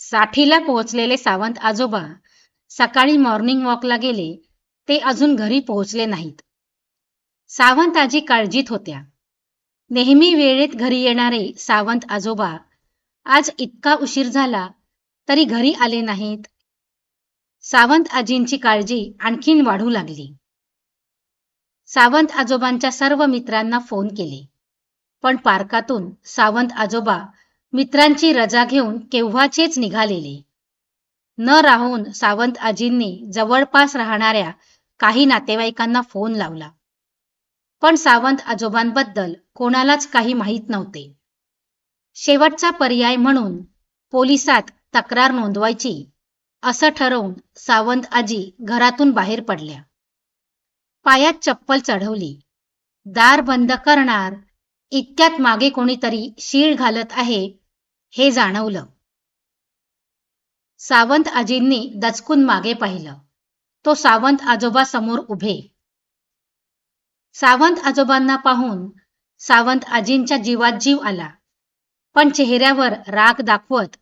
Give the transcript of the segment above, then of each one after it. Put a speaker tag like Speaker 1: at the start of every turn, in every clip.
Speaker 1: साठीला पोहोचलेले सावंत आजोबा सकाळी मॉर्निंग वॉकला गेले. ते अजून घरी पोहोचले नाहीत. सावंत आजी काळजीत होत्या. नेहमी वेळेत घरी येणारे सावंत आजोबा आज इतका उशीर झाला तरी घरी आले नाहीत. सावंत आजींची काळजी आणखीन वाढू लागली. सावंत आजोबांच्या सर्व मित्रांना फोन केले. पण पार्कातून सावंत आजोबा मित्रांची रजा घेऊन केव्हाचेच निघालेले. न राहून सावंत आजींनी जवळपास राहणाऱ्या काही नातेवाईकांना फोन लावला. पण सावंत आजोबांबद्दल कोणालाच काही माहीत नव्हते. शेवटचा पर्याय म्हणून पोलिसात तक्रार नोंदवायची असं ठरवून सावंत आजी घरातून बाहेर पडल्या. पायात चप्पल चढवली. दार बंद करणार इतक्यात मागे कोणीतरी शीळ घालत आहे हे जाणवलं. सावंत आजींनी दचकून मागे पाहिलं. तो सावंत आजोबा समोर उभे. सावंत आजोबांना पाहून सावंत आजींच्या जीवात जीव आला. पण चेहऱ्यावर राग दाखवत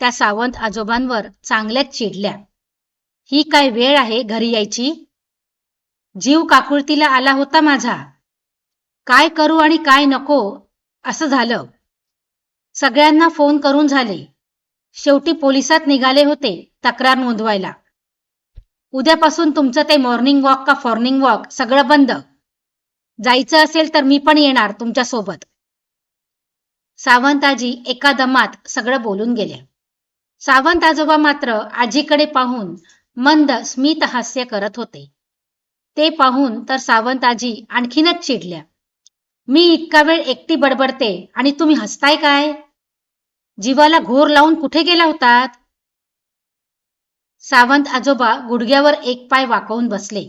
Speaker 1: त्या सावंत आजोबांवर चांगल्याच चिडल्या. ही काय वेळ आहे घरी यायची? जीव काकुळतीला आला होता माझा. काय करू आणि काय नको असं झालं. सगळ्यांना फोन करून झाले. शेवटी पोलिसात निघाले होते तक्रार नोंदवायला. उद्यापासून तुमचं ते मॉर्निंग वॉक का फॉर्निंग वॉक सगळं बंद. जायचं असेल तर मी पण येणार तुमच्यासोबत. सावंताजी एका दमात सगळं बोलून गेल्या सावंत आजोबा मात्र आजीकडे पाहून मंद स्मित हास्य करत होते. ते पाहून तर सावंत आजी आणखीनच चिडल्या. मी इतका वेळ एकटी बडबडते आणि तुम्ही हसताय काय? जीवाला घोर लावून कुठे गेला होतात सावंत आजोबा गुडघ्यावर एक पाय वाकवून बसले.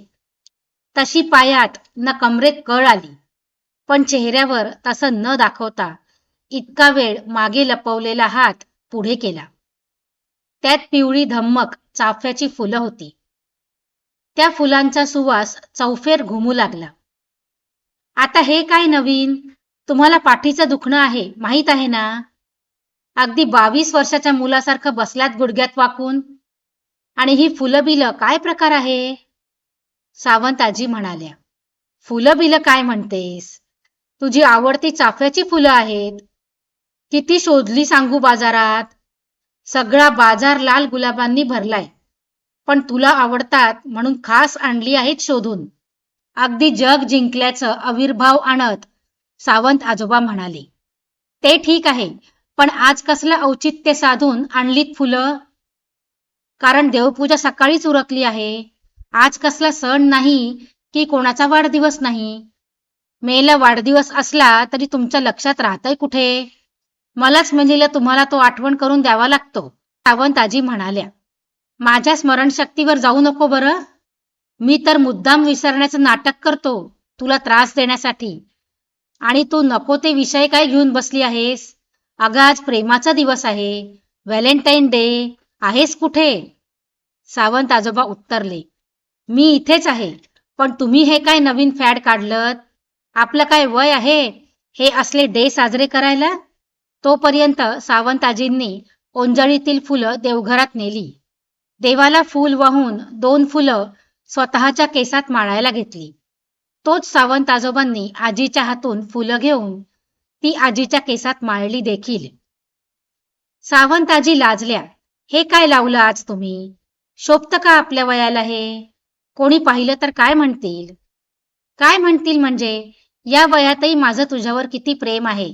Speaker 1: तशी पायात न कमरेत कळ आली पण चेहऱ्यावर तसं न दाखवता इतका वेळ मागे लपवलेला हात पुढे केला. त्यात पिवळी धम्मक चाफ्याची फुलं होती. त्या फुलांचा सुवास चौफेर घुमू लागला. आता हे काय नवीन? तुम्हाला पाठीचं दुखणं आहे माहीत आहे ना? अगदी बावीस वर्षाच्या मुलासारखं बसल्यात गुडघ्यात वाकून. आणि ही फुलं बिलं काय प्रकार आहे? सावंत आजी म्हणाल्या फुलं बिलं काय म्हणतेस? तुझी आवडती चाफ्याची फुलं आहेत. किती शोधली सांगू बाजारात? सगळा बाजार लाल गुलाबांनी भरलाय. पण तुला आवडतात म्हणून खास आणली आहेत शोधून. अगदी जग जिंकल्याचं आविर्भाव आणत सावंत आजोबा म्हणाले ते ठीक आहे पण आज कसलं औचित्य साधून आणलीत फुलं? कारण देवपूजा सकाळीच उरकली आहे. आज कसला सण नाही की कोणाचा वाढदिवस नाही? मेला वाढदिवस असला तरी तुमच्या लक्षात राहतंय कुठे? मलाच म्हणजे तुम्हाला तो आठवण करून द्यावा लागतो सावंत आजी म्हणाल्या. माझ्या स्मरणशक्तीवर जाऊ नको बरं. मी तर मुद्दाम विसरण्याचं नाटक करतो तुला त्रास देण्यासाठी. आणि तू नको ते विषय काय घेऊन बसली आहेस? अगं आज प्रेमाचा दिवस आहे. Valentine day. आहेस कुठे? सावंत आजोबा उत्तरले. मी इथेच आहे. पण तुम्ही हे काय नवीन फॅड काढलं आपलं काय वय आहे? हे असले डे साजरे करायला? तोपर्यंत सावंताजींनी ओंजळीतील फुलं देवघरात नेली. देवाला फूल वाहून दोन फुलं स्वतःच्या केसात माळायला घेतली. तोच सावंत आजोबांनी आजीच्या हातून फुलं घेऊन ती आजीच्या केसात माळली देखील. सावंत आजी लाजल्या हे काय लावलं आज तुम्ही? शोभत का आपल्या वयाला हे? कोणी पाहिलं तर काय म्हणतील? काय म्हणतील म्हणजे या वयातही माझं तुझ्यावर किती प्रेम आहे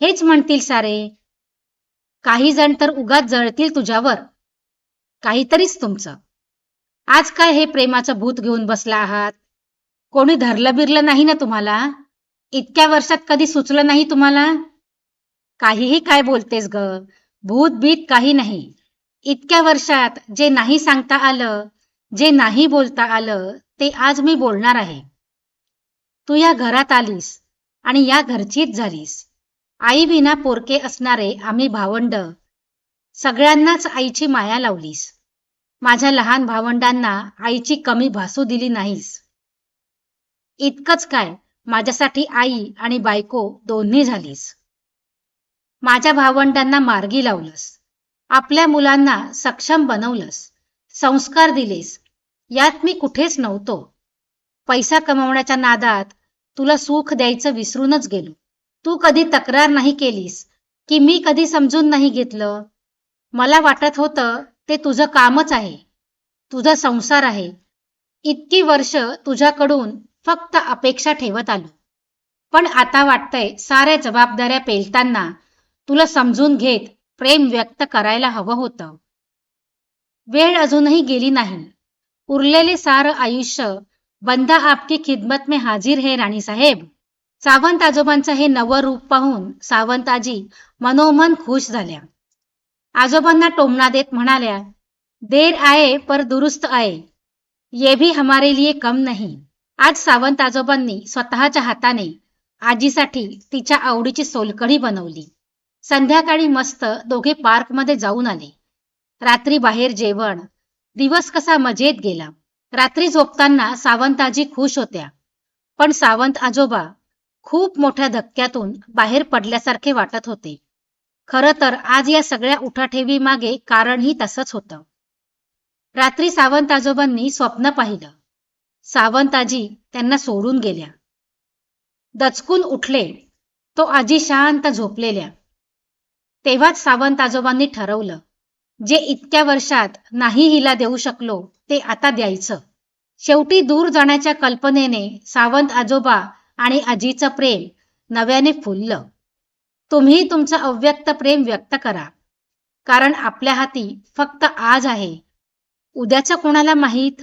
Speaker 1: हेच म्हणतील सारे. काही जण तर उगाच जळतील तुझ्यावर. काहीतरीच तुमचं. आज काय हे प्रेमाचं भूत घेऊन बसला आहात? कोणी धरलं बिरलं नाही ना तुम्हाला? इतक्या वर्षात कधी सुचलं नाही तुम्हाला? काहीही काय बोलतेस ग. भूत भीत काही नाही. इतक्या वर्षात जे नाही सांगता आलं जे नाही बोलता आलं ते आज मी बोलणार आहे. तू या घरात आलीस आणि या घरचीच झालीस. आई विना पोरके असणारे आम्ही भावंड सगळ्यांनाच आईची माया लावलीस. माझ्या लहान भावंडांना आईची कमी भासू दिली नाहीस. इतकंच काय माझ्यासाठी आई आणि बायको दोन्ही झालीस. माझ्या भावंडांना मार्गी लावलंस. आपल्या मुलांना सक्षम बनवलंस. संस्कार दिलेस. यात मी कुठेच नव्हतो. पैसा कमवण्याच्या नादात तुला सुख द्यायचं विसरूनच गेलो. तू कधी तक्रार नाही केलीस की मी कधी समजून नाही घेतलं? मला वाटत होतं ते तुझं कामच आहे. तुझा संसार आहे. इतकी वर्ष तुझ्याकडून फक्त अपेक्षा ठेवत आलो. पण आता वाटतंय साऱ्या जबाबदाऱ्या पेलताना तुला समजून घेत प्रेम व्यक्त करायला हवं होतं. वेळ अजूनही गेली नाही. उरलेले सारं आयुष्य बंदा आपकी खिदमत में हाजीर हे राणी साहेब. सावंत आजोबांचं हे नवं रूप पाहून सावंताजी मनोमन खुश झाल्या. आजोबांना टोमणा देत म्हणाल्या देर आए पर दुरुस्त आए ये भी हमारे लिए कम नहीं. आज सावंत आजोबांनी स्वतःच्या हाताने आजीसाठी तिच्या आवडीची सोलकढी बनवली. संध्याकाळी मस्त दोघे पार्कमध्ये जाऊन आले. रात्री बाहेर जेवण. दिवस कसा मजेत गेला. रात्री झोपताना सावंताजी खुश होत्या. पण सावंत आजोबा खूप मोठ्या धक्क्यातून बाहेर पडल्यासारखे वाटत होते. खरं तर आज या सगळ्या उठाठेवी मागे कारणही तसंच होतं. रात्री सावंत आजोबांनी स्वप्न पाहिलं. सावंताजी त्यांना सोडून गेल्या. दचकून उठले तो आजी शांत झोपलेल्या. तेव्हाच सावंत आजोबांनी ठरवलं जे इतक्या वर्षात नाही हिला देऊ शकलो ते आता द्यायचं. शेवटी दूर जाण्याच्या कल्पनेने सावंत आजोबा आणि आजीचं प्रेम नव्याने फुललं. तुम्ही तुमचं अव्यक्त प्रेम व्यक्त करा कारण आपल्या हाती फक्त आज आहे. उद्याचं कोणाला माहीत?